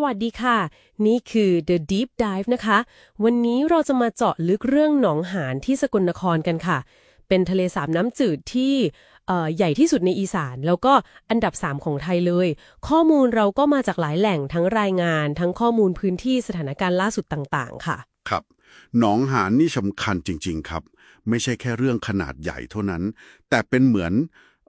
สวัสดีค่ะ นี่คือ The Deep Dive นะคะ วันนี้เราจะมาเจาะลึกเรื่องหนองหานที่สกลนครกันค่ะ เป็นทะเลสาบน้ำจืดที่ใหญ่ที่สุดในอีสาน แล้วก็อันดับ 3 ของไทยเลย ข้อมูลเราก็มาจากหลายแหล่งทั้งรายงาน ทั้งข้อมูลพื้นที่สถานการณ์ล่าสุดต่างๆ ค่ะ ครับ หนองหานนี่สำคัญจริง ๆ ครับ ไม่ใช่แค่เรื่องขนาดใหญ่เท่านั้น แต่เป็นเหมือน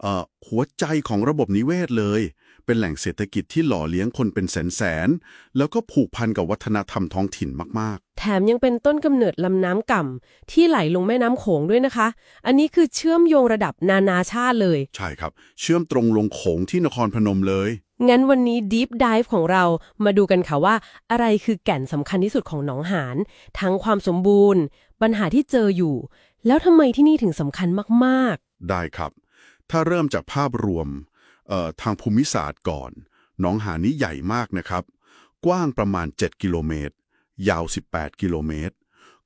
ออหัวใจของระบบนิเวศเลย เป็นแหล่งเศรษฐกิจที่หล่อเลี้ยงคนเป็นแสนๆแล้วก็ผูกพันกับวัฒนธรรมท้องถิ่นมากแถมยังเป็นต้นกำเนิดลำน้ำก่ำที่ไหลลงแม่น้ำโขงด้วยนะคะ อันนี้คือเชื่อมโยงระดับนานาชาติเลยๆใช่ครับ เชื่อมตรงลงโขงที่นครพนมเลย งั้นวันนี้ Deep Dive ของเรามาดูกันค่ะว่า อะไรคือแก่นสำคัญที่สุดของหนองหานทั้งความสมบูรณ์ ปัญหาที่เจออยู่ แล้วทำไมที่นี่ถึงสำคัญมากได้ครับ ถ้าเริ่มจากภาพรวมเอ่อ ทางภูมิศาสตร์ก่อนหนองหานนี้ใหญ่มากนะครับ กว้างประมาณ 7 กิโลเมตร ยาว 18 กิโลเมตร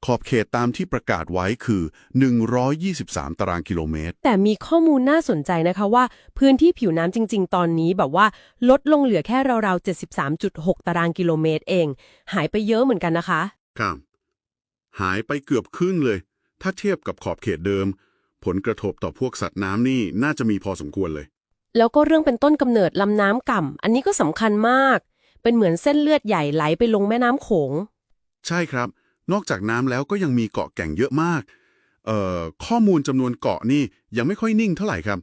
ขอบเขตตามที่ประกาศไว้คือ 123 ตารางกิโลเมตรๆแต่มีข้อมูลน่าสนใจนะคะว่า พื้นที่ผิวน้ำจริง ๆ ตอนนี้แบบว่าลดลงเหลือแค่ราวๆ 73.6 ตารางกิโลเมตรเอง หายไปเยอะเหมือนกันนะคะ ครับ หายไปเกือบครึ่งเลย ถ้าเทียบกับขอบเขตเดิม ผลกระทบต่อพวกสัตว์น้ำนี่น่าจะมีพอสมควรเลย แล้วก็เรื่องเป็นต้นกำเนิดลำน้ำก่ำอันนี้ก็สำคัญมาก เป็นเหมือนเส้นเลือดใหญ่ไหลไปลงแม่น้ำโขง ใช่ครับ นอกจากน้ำแล้วก็ยังมีเกาะแก่งเยอะมากเอ่อข้อมูลจำนวนเกาะนี่ยังไม่ค่อยนิ่งเท่าไหร่ครับ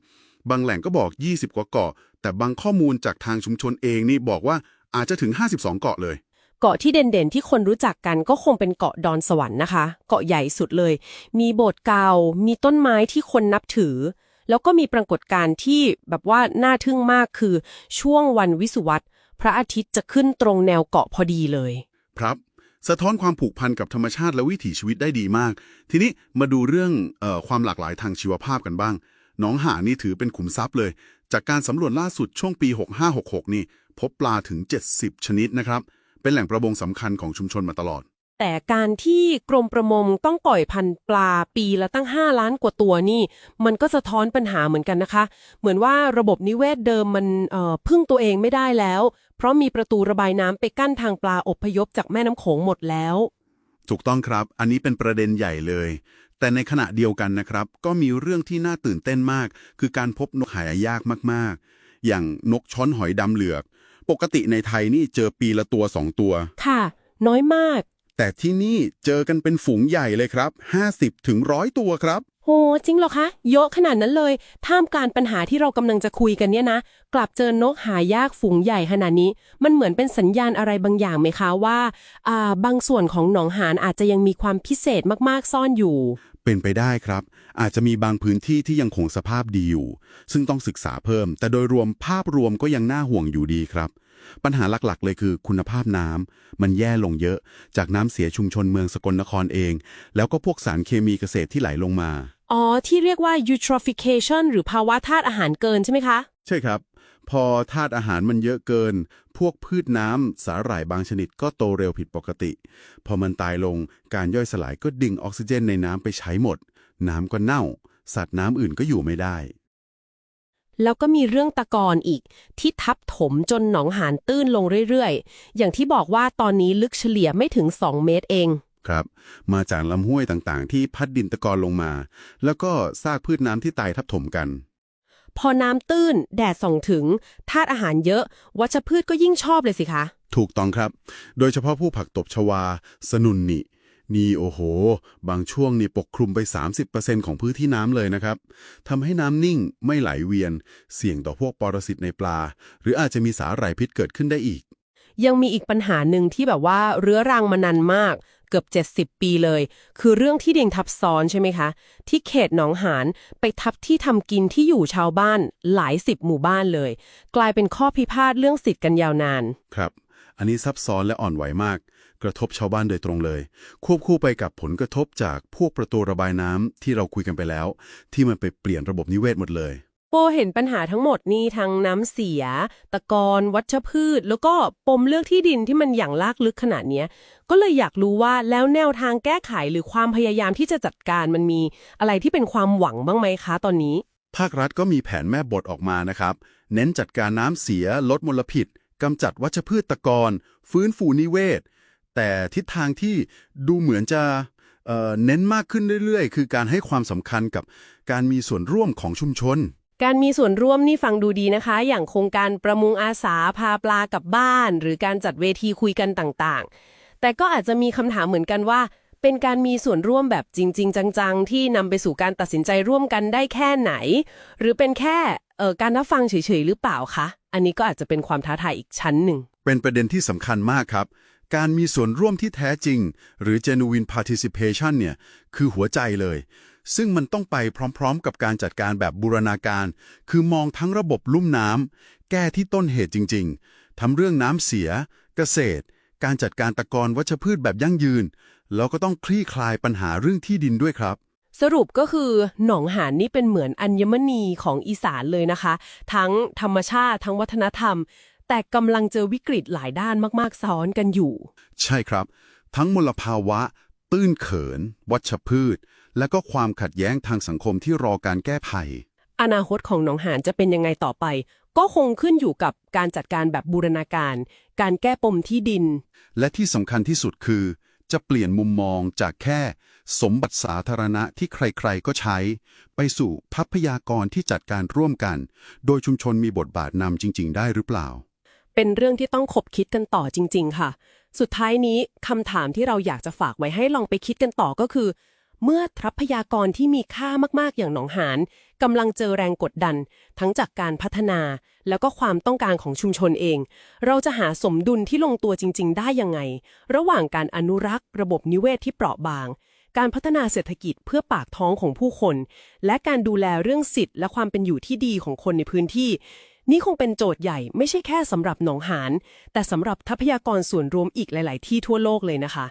บางแหล่งก็บอก 20 กว่าเกาะ แต่บางข้อมูลจากทางชุมชนเองนี่บอกว่าอาจจะถึง 52 เกาะเลย เกาะที่เด่นๆที่คนรู้จักกันก็คงเป็นเกาะดอนสวรรค์นะคะ เกาะใหญ่สุดเลย มีโบสถ์เก่ามีต้นไม้ที่คนนับถือ แล้วก็มีปรากฏการณ์ที่แบบว่าน่าทึ่งมากคือช่วงวันวิสุวัตพระอาทิตย์จะขึ้นตรงแนวเกาะพอดีเลย ครับ สะท้อนความผูกพันกับธรรมชาติและวิถีชีวิตได้ดีมาก ทีนี้มาดูเรื่องออความหลากหลายทางชีวภาพกันบ้างหนองหานนี่ถือเป็นขุมทรัพย์เลย จากการสำรวจล่าสุดช่วงปี 6566 นี่ พบปลาถึง 70 ชนิดนะครับ เป็นแหล่งประมงสำคัญของชุมชนมาตลอด แต่การที่กรมประมงต้องปล่อยพันธุ์ปลาปีละตั้ง 5 ล้านกว่าตัวนี่ มันก็สะท้อนปัญหาเหมือนกันนะคะ เหมือนว่าระบบนิเวศเดิมมันเอ่อพึ่งตัวเองไม่ได้แล้ว เพราะมีประตูระบายน้ำไปกั้นทางปลาอพยพจากแม่น้ำโขงหมดแล้ว ถูกต้องครับ อันนี้เป็นประเด็นใหญ่เลย แต่ในขณะเดียวกันนะครับ ก็มีเรื่องที่น่าตื่นเต้นมาก คือการพบนกหายากมากๆ อย่างนกช้อนหอยดำเหลือก ปกติในไทยนี่เจอปีละตัวสองตัว ค่ะ น้อยมาก แต่ที่นี่เจอกันเป็นฝูงใหญ่เลยครับ 50ถึงร้อยตัวครับ โหจริงเหรอคะ เยอะขนาดนั้นเลย ท่ามกลารปัญหาที่เรากำลังจะคุยกันเนี่ยนะ กลับเจอนกหายากฝูงใหญ่ขนาดนี้ มันเหมือนเป็นสัญญาณอะไรบางอย่างไหมคะว่าอ่า บางส่วนของหนองหานอาจจะยังมีความพิเศษมากๆซ่อนอยู่ เป็นไปได้ครับ อาจจะมีบางพื้นที่ที่ยังคงสภาพดีอยู่ ซึ่งต้องศึกษาเพิ่ม แต่โดยรวมภาพรวมก็ยังน่าห่วงอยู่ดีครับ ปัญหาหลักๆ เลยคือคุณภาพน้ำมันแย่ลงเยอะ จากน้ำเสียชุมชนเมืองสกลนครเอง แล้วก็พวกสารเคมีเกษตรที่ไหลลงมา อ๋อ ที่เรียกว่า eutrophication หรือภาวะธาตุอาหารเกินใช่ไหมคะ ใช่ครับ พอธาตุอาหารมันเยอะเกิน พวกพืชน้ำสาหร่ายบางชนิดก็โตเร็วผิดปกติ พอมันตายลงการย่อยสลายก็ดึงออกซิเจนในน้ำไปใช้หมด น้ำก็เน่า สัตว์น้ำอื่นก็อยู่ไม่ได้ แล้วก็มีเรื่องตะกอนอีก ที่ทับถมจนหนองหานตื้นลงเรื่อยๆ อย่างที่บอกว่าตอนนี้ลึกเฉลี่ยไม่ถึง 2 เมตรเองครับ มาจากลำห้วยต่างๆ ที่พัดดินตะกอนลงมา แล้วก็ซากพืชน้ำที่ตายทับถมกัน พอน้ำตื้น แดดส่องถึงธาตุอาหารเยอะ วัชพืชก็ยิ่งชอบเลยสิคะ ถูกต้องครับ โดยเฉพาะผู้ผักตบชวา สนุนนี่ นี่โอ้โห บางช่วงนี่ปกคลุมไป 30%ของพื้นที่น้ำเลยนะครับทำให้น้ำนิ่งไม่ไหลเวียน เสี่ยงต่อพวกปรสิตในปลา หรืออาจจะมีสาหร่ายพิษเกิดขึ้นได้อีก ยังมีอีกปัญหาหนึ่งที่แบบว่าเรื้อรังมานานมาก เกือบ 70 ปีเลย คือเรื่องที่ดินทับซ้อนใช่ไหมคะ ที่เขตหนองหานไปทับที่ทำกินที่อยู่ชาวบ้านหลายสิบหมู่บ้านเลย กลายเป็นข้อพิพาทเรื่องสิทธิ์กันยาวนาน ครับ อันนี้ซับซ้อนและอ่อนไหวมาก กระทบชาวบ้านโดยตรงเลย ควบคู่ไปกับผลกระทบจากพวกประตูระบายน้ำที่เราคุยกันไปแล้ว ที่มันไปเปลี่ยนระบบนิเวศหมดเลย โปเห็นปัญหาทั้งหมดนี่ทั้งน้ำเสีย ตะกอนวัชพืช แล้วก็ปมเลือกที่ดินที่มันอย่างลากลึกขนาดเนี้ย ก็เลยอยากรู้ว่าแล้วแนวทางแก้ไขหรือความพยายามที่จะจัดการมันมีอะไรที่เป็นความหวังบ้างไหมคะตอนนี้ ภาครัฐก็มีแผนแม่บทออกมานะครับ เน้นจัดการน้ำเสียลดมลพิษ กำจัดวัชพืชตะกอนฟื้นฟูนิเวศ แต่ทิศทางที่ดูเหมือนจะเเน้นมากขึ้นเรื่อยๆ คือการให้ความสำคัญกับการมีส่วนร่วมของชุมชน การมีส่วนร่วมนี่ฟังดูดีนะคะ อย่างโครงการประมงอาสาพาปลากลับบ้าน หรือการจัดเวทีคุยกันต่างๆ แต่ก็อาจจะมีคำถามเหมือนกันว่า เป็นการมีส่วนร่วมแบบจริง ๆ จังๆ ที่นำไปสู่การตัดสินใจร่วมกันได้แค่ไหน หรือเป็นแค่การรับฟังเฉยๆหรือเปล่าคะ อันนี้ก็อาจจะเป็นความท้าทายอีกชั้นหนึ่ง เป็นประเด็นที่สำคัญมากครับ การมีส่วนร่วมที่แท้จริง หรือ genuine participation เนี่ย คือหัวใจเลย ซึ่งมันต้องไปพร้อมๆ กับการจัดการแบบบูรณาการ คือมองทั้งระบบลุ่มน้ำ แก้ที่ต้นเหตุจริง ๆ ทำเรื่องน้ำเสีย เกษตร การจัดการตะกอนวัชพืชแบบยั่งยืน แล้วก็ต้องคลี่คลายปัญหาเรื่องที่ดินด้วยครับ สรุปก็คือหนองหานนี่เป็นเหมือนอัญมณีของอีสานเลยนะคะ ทั้งธรรมชาติทั้งวัฒนธรรม แต่กำลังเจอวิกฤตหลายด้านมากๆซ้อนกันอยู่ ใช่ครับ ทั้งมลภาวะ ตื้นเขิน วัชพืช และก็ความขัดแย้งทางสังคมที่รอการแก้ไขอนาคตของหนองหานจะเป็นยังไงต่อไป ก็คงขึ้นอยู่กับการจัดการแบบบูรณาการ การแก้ปมที่ดิน และที่สำคัญที่สุดคือ จะเปลี่ยนมุมมองจากแค่ สมบัติสาธารณะที่ใครๆก็ใช้ ไปสู่ทรัพยากรที่จัดการร่วมกัน โดยชุมชนมีบทบาทนำจริง ๆ ได้หรือเปล่า เป็นเรื่องที่ต้องขบคิดกันต่อจริง ๆ ค่ะ สุดท้ายนี้คำถามที่เราอยากจะฝากไว้ให้ลองไปคิดกันต่อก็คือ เมื่อทรัพยากรที่มีค่ามากๆอย่างหนองหานกำลังเจอแรงกดดัน ทั้งจากการพัฒนา แล้วก็ความต้องการของชุมชนเอง เราจะหาสมดุลที่ลงตัวจริง ๆ ได้ยังไง ระหว่างการอนุรักษ์ ระบบนิเวศที่เปราะบาง การพัฒนาเศรษฐกิจเพื่อปากท้องของผู้คน และการดูแลเรื่องสิทธิ์และความเป็นอยู่ที่ดีของคนในพื้นที่ นี่คงเป็นโจทย์ใหญ่ไม่ใช่แค่สำหรับหนองหานแต่สำหรับทรัพยากรส่วนรวมอีกหลาย ๆ ที่ทั่วโลกเลยนะคะ